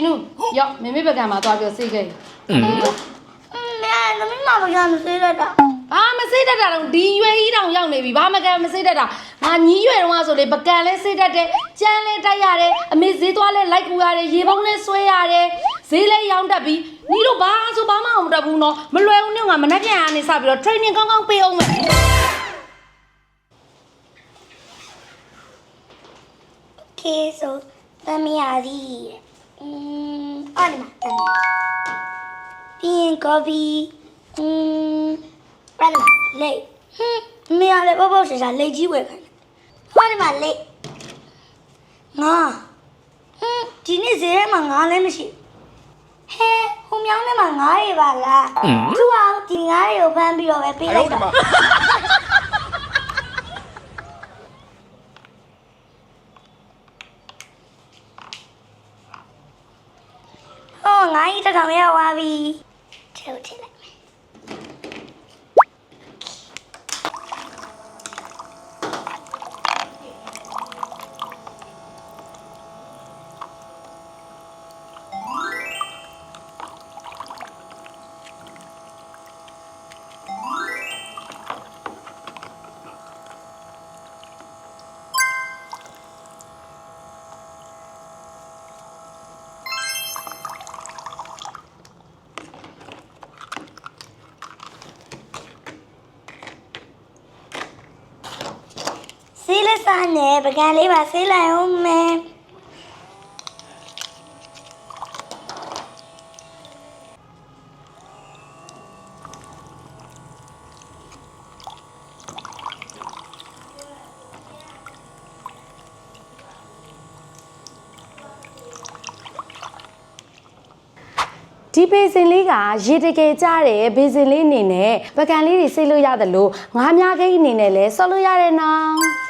ရှင်နုရောက်မမေပကံမှာသွားပြီးတော့စိတ်ခဲ့အင်းမဲသမီးမမကမစေးရတာဘာမစိတ်တတ်တာတော့ဒီရွယ်ကြီးတောင်ရောက်နေပြီဘာမကံမစိတ်တတ်တာငါညီးရွယ်တော့ဆိုလေပကံလဲစိတ်တတ်တယ်ကြမ်းလဲတိုက်ရတယ်အမေဈေးသွားလဲလိုက်ကူရတယ်ရေပုံးလဲဆွဲရတယ်ဈေးလဲရောင်းတတ်ပြီညီတို့ဘာဆိုဘာမှမတတ်ဘူးနော်မလွယ်ဘူးနဲ့ငါမနှက်ပြန်ရနေစပြီးတော့ training ကောင်းကောင်းပေးအောင်မယ်เคဆိုသမီးရသည် อืมအော်ဒီမှာသမီးပြီးရင်ကော်ဖီอืมအဲ့ဒါလေဟင်းမရလေဘောဘောရှာရှာလေကြီးဝယ်ခိုင်းဟောဒီမှာလေငါဟင်းဒီနေ့ဈေးထဲမှာငါလည်းမရှိဟဲဟိုမြောင်းထဲမှာငါးရပါလားသူကဒီငါးရကိုဖမ်းပြီးတော့ပဲပေးလိုက်တော့ ငါးကြီးတစ်ထောင်ရသွားပြီထဲကိုထည့်လိုက်မယ် စားနဲ့ပကံလေးပါဆေးလိုက်အောင်မယ်ဒီဘေစင်လေးကရေတကယ်ကြတယ်ဘေစင်လေးအနေနဲ့ပကံလေးတွေစိတ်လို့ရတယ်လို့ငါးများခိတ်အနေနဲ့လဲဆော့လို့ရတယ်နော်